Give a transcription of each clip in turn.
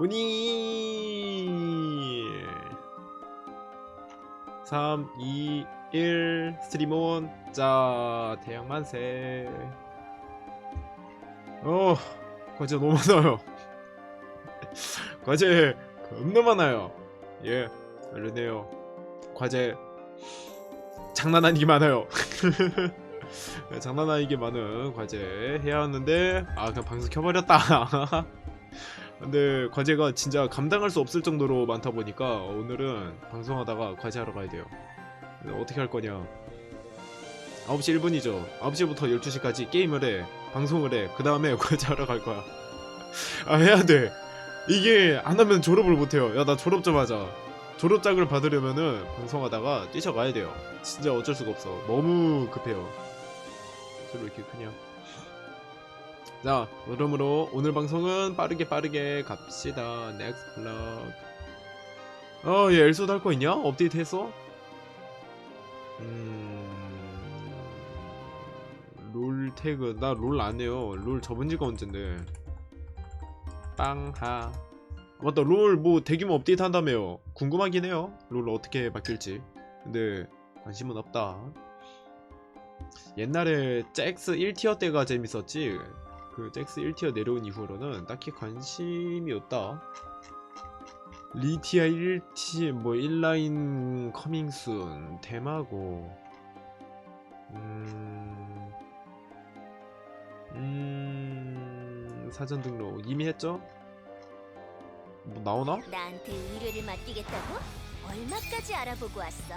우니 3 2 1 스트림 온자 태양 만세. 어 과제 너무 많아요. 과제 겁나 많아요. 예 알려네요. 과제 장난 아니게 많아요. 장난 아니게 많은 과제 해야 하는데 아 그냥 방송 켜버렸다 근데 과제가 진짜 감당할 수 없을 정도로 많다 보니까 오늘은 방송하다가 과제하러 가야 돼요. 어떻게 할 거냐? 9시 1분이죠. 9시부터 12시까지 게임을 해 방송을 해그 다음에 과제하러 갈 거야. 아 해야 돼. 이게 안 하면 졸업을 못 해요. 야 나 졸업 좀 하자. 졸업장을 받으려면은 방송하다가 뛰쳐가야 돼요. 진짜 어쩔 수가 없어. 너무 급해요. 저로 이렇게 그냥 자 그러므로 오늘 방송은 빠르게 빠르게 갑시다. 넥스트 블럭 어얘 엘소드 할거 있냐? 업데이트 했어? 음 롤 태그. 나 롤 안 해요. 롤 접은 지가 언젠데. 빵하. 맞다 롤 뭐 대규모 업데이트 한다며요. 궁금하긴 해요. 롤 어떻게 바뀔지. 근데 관심은 없다. 옛날에 잭스 1티어 때가 재밌었지 그 잭스 1티어 내려온 이후로는 딱히 관심이 없다 리티아 1티 뭐 1라인 커밍순 대마고 음... 음... 사전 등록 이미 했죠? 뭐 나오나? 나한테 의뢰를 맡기겠다고? 얼마까지 알아보고 왔어?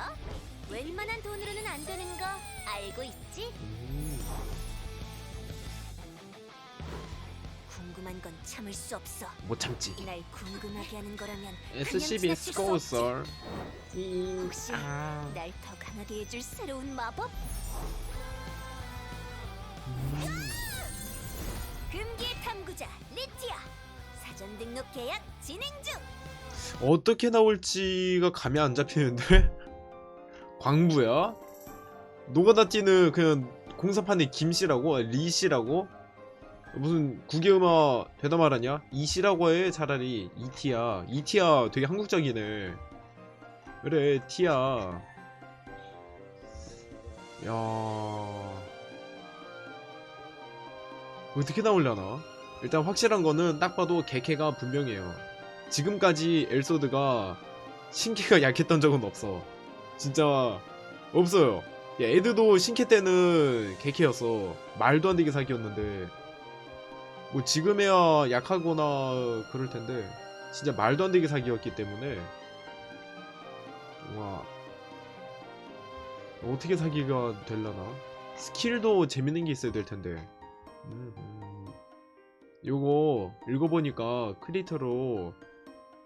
웬만한 돈으로는 안 되는 거 알고 있지? 음... 궁금한 건 참을 수 없어. 못 참지 날 궁금하게 하는 거라면 SCB 그냥 지나칠 수 없지. 스코설 혹시 아... 날 더 강하게 해줄 새로운 마법? 음... 금기의 탐구자 리티아 사전 등록 계약 진행 중. 어떻게 나올지가 감이 안 잡히는데? 광부야? 노가다띠는 그냥 공사판에 김씨라고? 리씨라고? 무슨 국외음악 대담하라냐? 이씨라고 해 차라리 이티야 이티야 되게 한국적이네 그래 티야 야 어떻게 나오려나? 일단 확실한 거는 딱 봐도 개케가 분명해요 지금까지 엘소드가 신캐가 약했던 적은 없어. 진짜 없어요. 야, 에드도 신캐 때는 개캐였어. 말도 안 되게 사기였는데 뭐 지금에야 약하거나 그럴 텐데 진짜 말도 안 되게 사기였기 때문에 와 어떻게 사기가 될라나? 스킬도 재밌는 게 있어야 될 텐데. 음, 음. 요거 읽어보니까 크리에이터로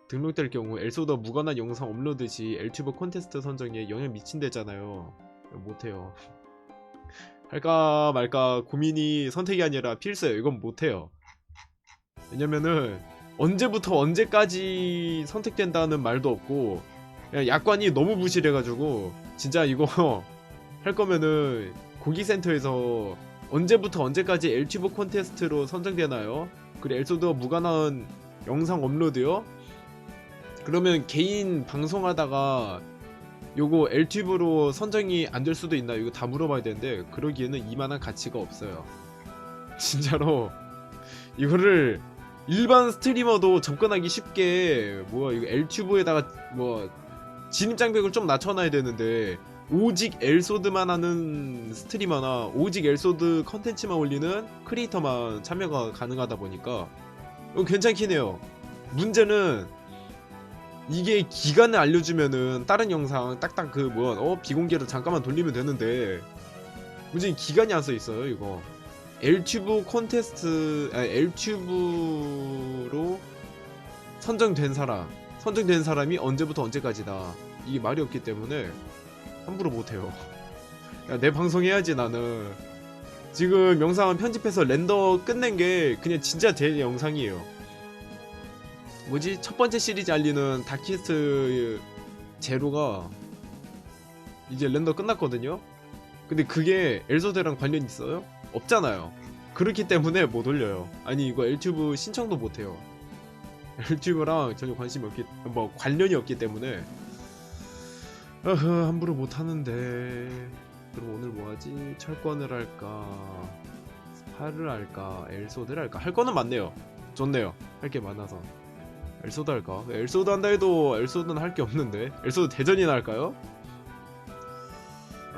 등록될 경우 엘소더 무관한 영상 업로드 시 엘튜브 콘테스트 선정에 영향 미친대잖아요. 못해요. 할까 말까 고민이 선택이 아니라 필수예요. 이건 못해요. 왜냐면은 언제부터 언제까지 선택된다는 말도 없고 약관이 너무 부실해가지고 진짜 이거 할 거면은 고기센터에서 언제부터 언제까지 엘튜브 콘테스트로 선정되나요? 그리고 엘소더 무관한 영상 업로드요? 그러면 개인 방송하다가 요거 엘튜브로 선정이 안 될 수도 있나 이거 다 물어봐야 되는데 그러기에는 이만한 가치가 없어요 진짜로 이거를 일반 스트리머도 접근하기 쉽게 뭐야 이거 엘튜브에다가 뭐 진입장벽을 좀 낮춰놔야 되는데 오직 엘소드만 하는 스트리머나 오직 엘소드 컨텐츠만 올리는 크리에이터만 참여가 가능하다 보니까 이거 괜찮긴 해요. 문제는 이게 기간을 알려주면은 다른 영상 딱딱 그 뭐야 어 비공개로 잠깐만 돌리면 되는데 문제는 기간이 안 써 있어요 이거 엘튜브 콘테스트 아니 엘튜브로 선정된 사람 선정된 사람이 언제부터 언제까지다. 이게 말이 없기 때문에 함부로 못해요. 야 내 방송 해야지 나는. 지금 영상 편집해서 렌더 끝낸 게 그냥 진짜 제 영상이에요. 뭐지? 첫 번째 시리즈 알리는 다키스트 제로가 이제 렌더 끝났거든요. 근데 그게 엘소드랑 관련 있어요? 없잖아요. 그렇기 때문에 못 올려요. 아니 이거 엘튜브 신청도 못 해요. 엘튜브랑 전혀 관심이 없기 뭐 관련이 없기 때문에. 어허 함부로 못 하는데. 그럼 오늘 뭐 하지? 철권을 할까? 스파를 할까? 엘소드를 할까? 할 거는 많네요. 좋네요. 할 게 많아서. 엘소드 할까? 엘소드 한다 해도 엘소드는 할 게 없는데. 엘소드 대전이나 할까요? 아,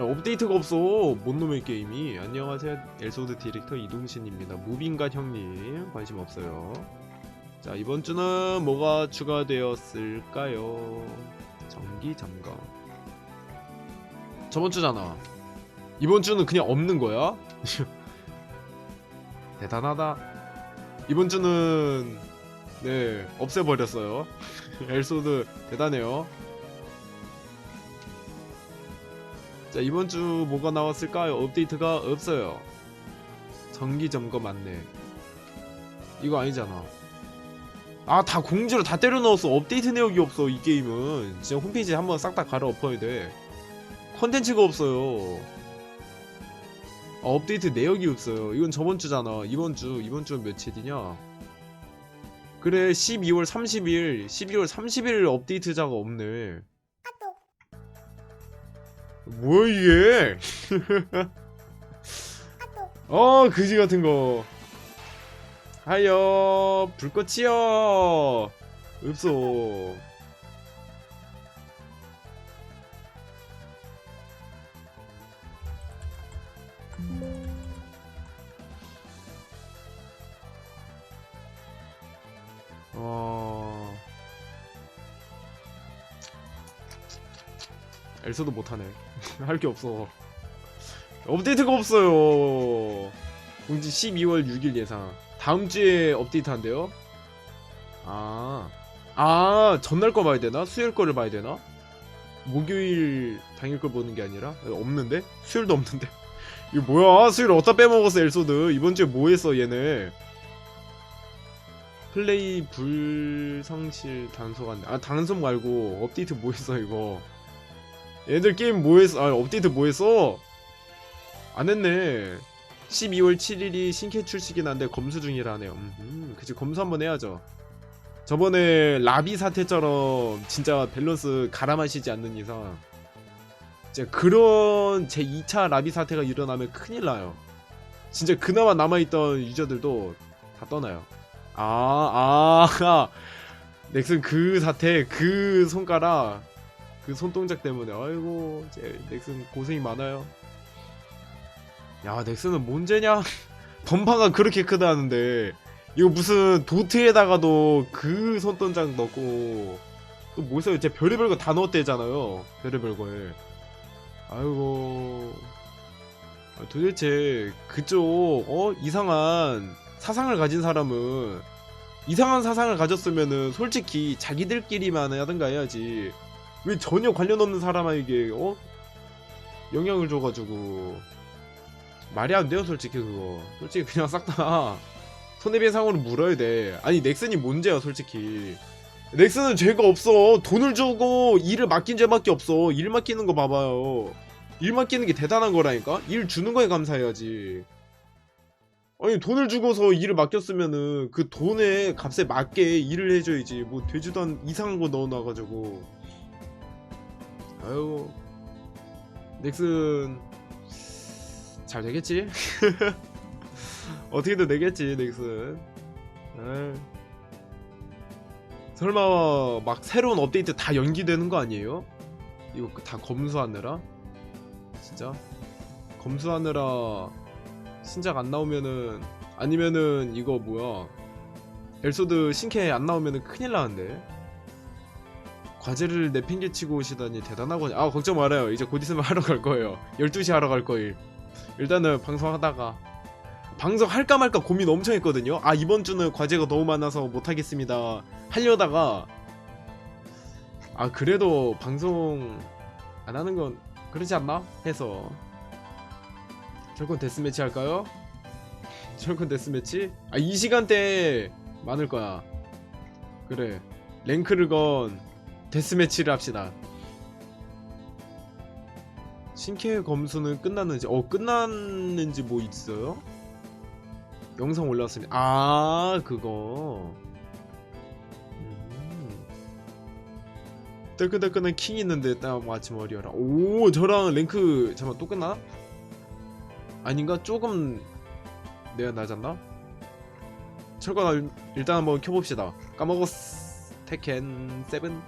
업데이트가 없어. 뭔 놈의 게임이. 안녕하세요. 엘소드 디렉터 이동신입니다. 무빙가 형님 관심 없어요. 자 이번 주는 뭐가 추가되었을까요? 전기 점검 저번 주잖아. 이번 주는 그냥 없는 거야? 대단하다. 이번 주는 네 없애버렸어요. 엘소드 대단해요 자 이번 주 뭐가 나왔을까요? 업데이트가 없어요. 정기 점검 안내. 이거 아니잖아. 아 다 공지로 다 때려 넣었어. 업데이트 내역이 없어 이 게임은. 진짜 홈페이지 한번 싹 다 갈아 엎어야 돼. 컨텐츠가 없어요. 아, 업데이트 내역이 없어요. 이건 저번 주잖아. 이번 주 이번 주 며칠이냐? 그래 12월 30일 12월 30일 업데이트자가 없네. 뭐야 이게? 어 그지 같은 거. 하여 불꽃이여 없어. 어. 엘서도 못하네. 할 게 없어. 업데이트가 없어요. 공지 12월 6일 예상. 다음 주에 업데이트 한대요? 아. 아, 전날 거 봐야 되나? 수요일 거를 봐야 되나? 목요일 당일 걸 보는 게 아니라? 없는데? 수요일도 없는데. 이거 뭐야? 수요일 어디다 빼먹었어, 엘소드. 이번 주에 뭐 했어, 얘네. 플레이 불성실 단속 안 돼. 아, 단속 말고 업데이트 뭐 했어, 이거. 얘들 게임 뭐 했어? 아, 업데이트 뭐 했어? 안 했네. 12월 7일이 신캐 출시긴 한데 검수 중이라네요. 음, 그치 검수 한번 해야죠. 저번에 라비 사태처럼 진짜 밸런스 갈아 마시지 않는 이상 진짜 그런 제 2차 라비 사태가 일어나면 큰일 나요. 진짜 그나마 남아있던 유저들도 다 떠나요. 아, 아, 넥슨 그 사태, 그 손가락, 그 손동작 때문에 아이고 제 넥슨 고생이 많아요. 야 넥슨은 뭔 죄냐? 던파가 그렇게 크다는데 이거 무슨 도트에다가도 그 손동작 넣고 또 뭐 있어요? 제 별의별 거 다 넣었대잖아요. 별의별 거에. 아이고 아, 도대체 그쪽 어 이상한 사상을 가진 사람은 이상한 사상을 가졌으면은 솔직히 자기들끼리만 하든가 해야지 왜 전혀 관련 없는 사람에게 어? 영향을 줘가지고. 말이 안 돼요 솔직히 그거. 솔직히 그냥 싹 다 손해배상으로 물어야 돼. 아니 넥슨이 뭔죄야 솔직히. 넥슨은 죄가 없어. 돈을 주고 일을 맡긴 죄밖에 없어. 일 맡기는 거 봐봐요. 일 맡기는 게 대단한 거라니까? 일 주는 거에 감사해야지. 아니 돈을 주고서 일을 맡겼으면은 그 돈의 값에 맞게 일을 해줘야지. 뭐 되지도 않은 이상한 거 넣어놔가지고 아유 넥슨 잘 되겠지? 어떻게든 되겠지 넥슨. 설마 막 새로운 업데이트 다 연기되는 거 아니에요? 이거 다 검수하느라? 진짜? 검수하느라 신작 안 나오면은 아니면은 이거 뭐야 엘소드 신캐 안 나오면은 큰일 나는데 과제를 내팽개치고 오시다니 대단하거든요 아 걱정 말아요. 이제 곧 있으면 하러 갈 거예요. 12시 하러 갈 거예요. 일단은 방송하다가 방송 할까 말까 고민 엄청 했거든요. 아 이번 주는 과제가 너무 많아서 못하겠습니다. 하려다가 아 그래도 방송 안 하는 건 그러지 않나? 해서 철권 데스매치 할까요? 철권 데스매치? 아 이 시간대 많을 거야. 그래. 랭크를 건 데스매치를 합시다 신캐 검수는 끝났는지 어 끝났는지 뭐 있어요? 영상 올라왔습니다 아 그거 따끈따끈한 킹 있는데 딱 마침 어리어라 오 저랑 랭크 잠깐 또 끝나? 아닌가? 조금 내가 낮았나? 철권 일단 한번 켜봅시다 까먹었어 테켄 세븐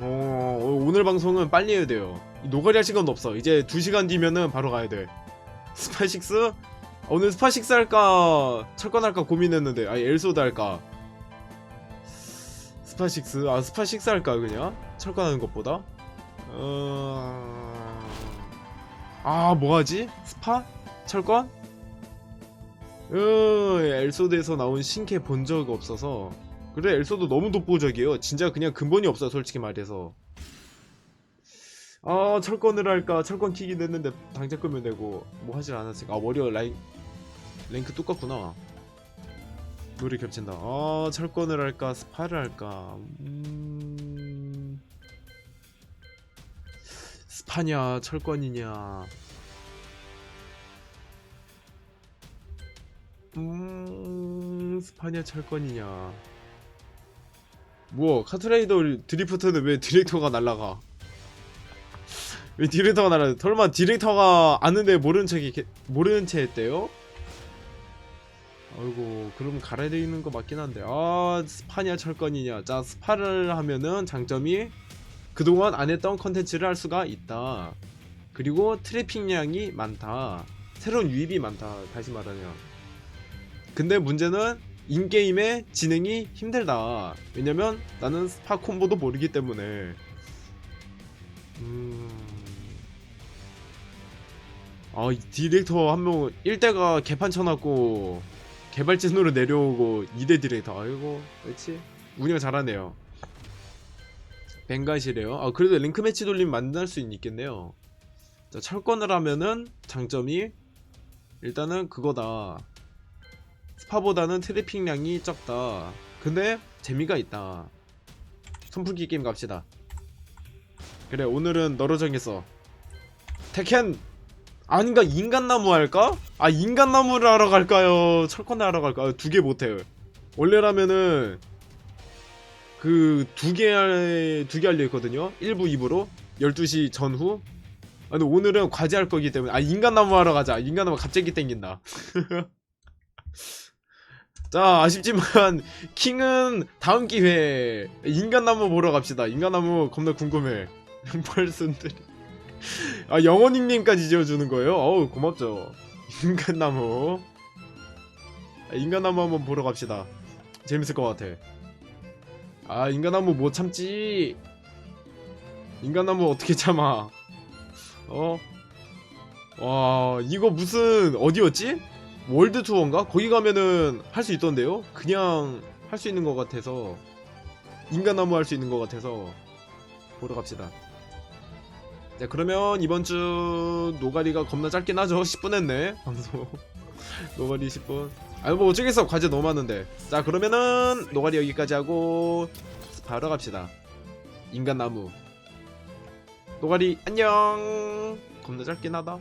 어, 오늘 방송은 빨리 해야 돼요. 이 노가리 할 시간 없어. 이제 2시간 뒤면은 바로 가야 돼. 스파식스? 오늘 스파식스 할까 철권 할까 고민했는데 아니 엘소드 할까? 스파식스? 아 스파식스 할까 그냥? 철권 하는 것보다? 어... 아 뭐하지? 스파? 철권? 어 엘소드에서 나온 신캐 본 적 없어서 그래 엘소드 너무 독보적이에요. 진짜 그냥 근본이 없어 솔직히 말해서. 아 철권을 할까? 철권 키긴 했는데 당장 끄면 되고. 뭐 하질 않았으니까? 아 월요 라인 랭크 똑같구나. 노래 겹친다. 아 철권을 할까? 스파를 할까? 음... 스파냐? 철권이냐? 음 스파냐? 철권이냐 뭐 카트라이더 드리프트는 왜 디렉터가 날라가? 왜 디렉터가 날아 설마 디렉터가 아는데 모르는 척이 개- 모르는 채 했대요? 아이고 그럼 갈아야 되는 거 맞긴 한데. 아 스파냐 철권이냐. 자 스파를 하면은 장점이 그동안 안 했던 컨텐츠를 할 수가 있다. 그리고 트래픽량이 많다. 새로운 유입이 많다. 다시 말하면. 근데 문제는 인게임의 진행이 힘들다. 왜냐면 나는 스파 콤보도 모르기 때문에. 음... 아, 이 디렉터 한 명 1대가 개판 쳐놨고 개발진으로 내려오고 2대 디렉터. 아이고 그렇지? 운영 잘하네요. 벵가시래요. 아 그래도 링크 매치 돌림 만날 수 있겠네요. 자 철권을 하면은 장점이 일단은 그거다 스파보다는 트래픽량이 적다. 근데 재미가 있다. 선풍기 게임 갑시다. 그래 오늘은 너로 정했어 테켄 아닌가 인간나무 할까? 아 인간나무를 하러 갈까요? 철권을 하러 갈까요? 두 개 못해요 원래라면은 그 두개두개 할려 했거든요. 1부 2부로. 12시 전후. 아, 근데 오늘은 과제할 거기 때문에. 아 인간나무 하러 가자. 인간나무 갑자기 땡긴다 자 아쉽지만 킹은 다음 기회에 인간나무 보러 갑시다. 인간나무 겁나 궁금해. 벌순들이. 아 닉네임까지 지어주는 거예요? 어우 고맙죠. 인간나무. 아, 인간나무 한번 보러 갑시다. 재밌을 것 같아. 아 인간나무 못 참지? 인간나무 어떻게 참아? 어? 와 이거 무슨 어디였지? 월드 투어인가? 거기 가면은 할 수 있던데요? 그냥 할 수 있는 것 같아서 인간나무 할 수 있는 것 같아서 보러 갑시다. 자 그러면 이번 주 노가리가 겁나 짧긴 하죠? 10분 했네. 방송. 노가리 10분. 아니 뭐 어쩌겠어. 과제 너무 많은데. 자 그러면은 노가리 여기까지 하고 바로 갑시다. 인간나무. 노가리 안녕! 겁나 짧긴 하다